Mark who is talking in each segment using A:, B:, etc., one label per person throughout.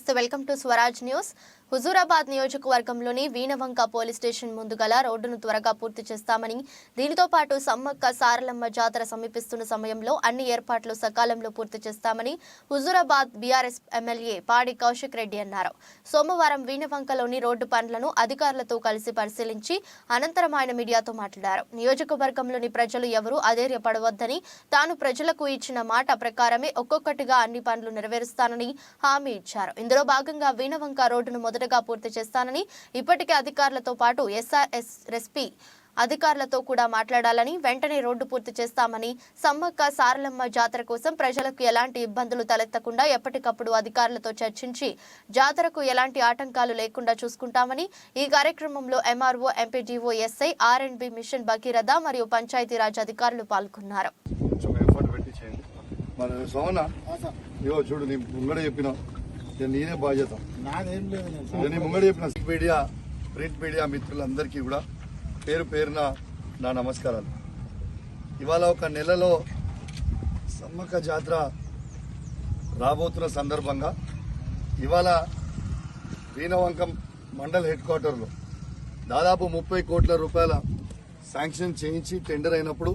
A: నమస్తే welcome to Swaraj news Huzurabad నియోజకవర్గంలోని Veenavanka police station ముందు గల రోడ్డును త్వరగా పూర్తి చేస్తామని దీనితో పాటు సమ్మక్క సారలమ్మ జాతర సమీపిస్తున్న సమయంలో అన్ని ఏర్పాట్లు సకాలంలో పూర్తి చేస్తామని హుజూరాబాద్ బీఆర్ఎస్ ఎమ్మెల్యే పాడి కౌశిక్ రెడ్డి అన్నారు. సోమవారం వీణవంకలోని రోడ్డు పనులను అధికారులతో కలిసి పరిశీలించి అనంతరం ఆయన మీడియాతో మాట్లాడారు. నియోజకవర్గంలోని ప్రజలు ఎవరూ అధైర్యపడవద్దని తాను ప్రజలకు ఇచ్చిన మాట ప్రకారమే ఒక్కొక్కటిగా అన్ని పనులు నెరవేరుస్తానని హామీ ఇచ్చారు. ఇందులో భాగంగా వీణవంక రోడ్డును మొదటగా పూర్తి చేస్తానని ఇప్పటికే అధికారులతో పాటు ఎస్ఆర్ఎస్ ఎస్పీ అధికారులతో కూడా మాట్లాడాలని వెంటనే రోడ్డు పూర్తి చేస్తామని సమ్మక్క సారలమ్మ జాతర కోసం ప్రజలకు ఎలాంటి ఇబ్బందులు తలెత్తకుండా ఎప్పటికప్పుడు అధికారులతో చర్చించి జాతరకు ఎలాంటి ఆటంకాలు లేకుండా చూసుకుంటామని ఈ కార్యక్రమంలో MRO MPDO SI R and B mission Bhagiratha మరియు పంచాయతీరాజ్ అధికారులు పాల్గొన్నారు.
B: కొంచెం ఎఫర్ట్ పెట్టి చేయండి. మన సోమన ఇగో చూడు నీ ముంగడ చెప్పిన ఇది నేనే బాధ్యత.
C: నాదేం లేదు నేను
B: ముంగడ చెప్పిన మీడియా ప్రింట్ మీడియా మిత్రులందరికీ కూడా పేరు పేరున నా నమస్కారాలు. ఇవాళ ఒక నెలలో సమ్మక్క జాతర రాబోతున్న సందర్భంగా ఇవాళ వీణవంకం మండల్ హెడ్ క్వార్టర్లో దాదాపు ముప్పై కోట్ల రూపాయల శాంక్షన్ చేయించి టెండర్ అయినప్పుడు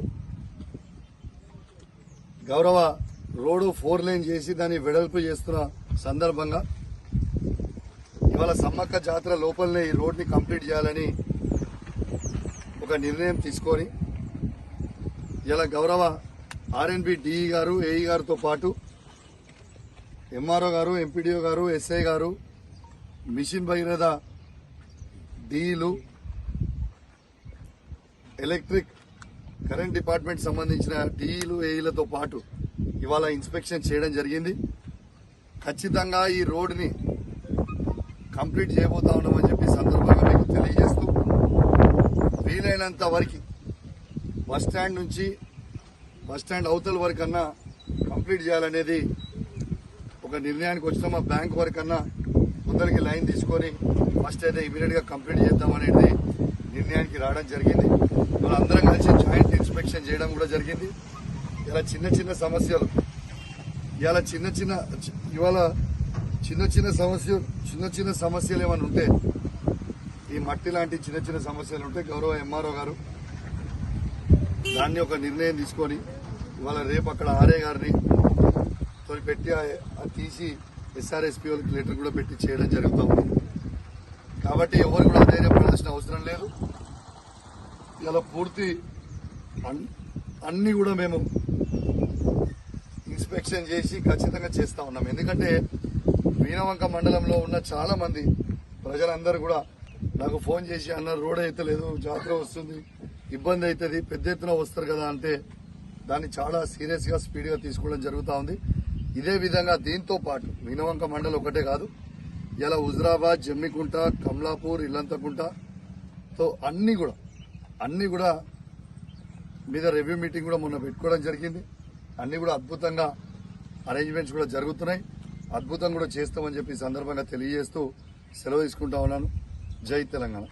B: గౌరవ రోడ్డు ఫోర్ లైన్ చేసి దాన్ని వెడల్పు చేస్తున్న సందర్భంగా ఇవాళ సమ్మక్క జాతర లోపలనే ఈ రోడ్ని కంప్లీట్ చేయాలని ఒక నిర్ణయం తీసుకొని ఇలా గౌరవ ఆర్ఎన్బి డిఈ గారు ఏఈ గారితో పాటు ఎంఆర్ఓ గారు ఎంపీడీఓ గారు ఎస్ఐ గారు మిషన్ భగీరథ డీఈలు ఎలక్ట్రిక్ కరెంట్ డిపార్ట్మెంట్ సంబంధించిన టీఈలు ఏఈలతో పాటు ఇవాళ ఇన్స్పెక్షన్ చేయడం జరిగింది. ఖచ్చితంగా ఈ రోడ్ని కంప్లీట్ చేయబోతా ఉన్నామని చెప్పి సందర్భంగా మీకు తెలియజేస్తూ వీలైనంత వరకు బస్ స్టాండ్ నుంచి బస్ స్టాండ్ అవతల వరకు అన్నా కంప్లీట్ చేయాలనేది ఒక నిర్ణయానికి వచ్చిన మా బ్యాంక్ వరకు అన్నా ముందరికి లైన్ తీసుకొని ఫస్ట్ అయితే ఇమీడియట్గా కంప్లీట్ చేద్దామనేది నిర్ణయానికి రావడం జరిగింది. మన అందరం కలిసి జాయింట్ ఇన్స్పెక్షన్ చేయడం కూడా జరిగింది. ఇలా చిన్న చిన్న సమస్యలు ఇలా చిన్న చిన్న ఇవాళ చిన్న చిన్న సమస్య చిన్న చిన్న సమస్యలు ఏమైనా ఉంటే ఈ మట్టి లాంటి చిన్న చిన్న సమస్యలు ఉంటే గౌరవ ఎంఆర్ఓ గారు దాన్ని ఒక నిర్ణయం తీసుకొని ఇవాళ రేపు అక్కడ ఆర్ఏ గారిని తోని పెట్టి అది తీసి ఎస్ఆర్ఎస్పీ వాళ్ళకి లెటర్ కూడా పెట్టి చేయడం జరుగుతూ ఉంది. కాబట్టి ఎవరు కూడా ధైర్యపడాల్సిన అవసరం లేదు. ఇలా పూర్తి అన్- అన్ని కూడా మేము ఇన్స్పెక్షన్ చేసి ఖచ్చితంగా చేస్తా ఉన్నాం. ఎందుకంటే వీణవంక మండలంలో ఉన్న చాలా మంది ప్రజలందరూ కూడా నాకు ఫోన్ చేసి అన్న రోడ్ అయితే లేదు జాతర వస్తుంది ఇబ్బంది అవుతుంది పెద్ద ఎత్తున వస్తారు కదా అంటే దాన్ని చాలా సీరియస్గా స్పీడ్గా తీసుకోవడం జరుగుతూ ఉంది. ఇదే విధంగా దీంతో పాటు వీణవంక మండలం ఒకటే కాదు ఇలా హుజరాబాద్ జమ్మికుంట కమలాపూర్ ఇల్లంతకుంటతో అన్నీ అన్ని కూడా అన్ని కూడా మీద రివ్యూ మీటింగ్ కూడా మొన్న పెట్టుకోవడం జరిగింది. అన్ని కూడా అద్భుతంగా అరేంజ్మెంట్స్ కూడా జరుగుతున్నాయి. అద్భుతం కూడా చేస్తామని చెప్పి సందర్భంగా తెలియజేస్తూ సెలవు తీసుకుంటా ఉన్నాను. జై తెలంగాణ.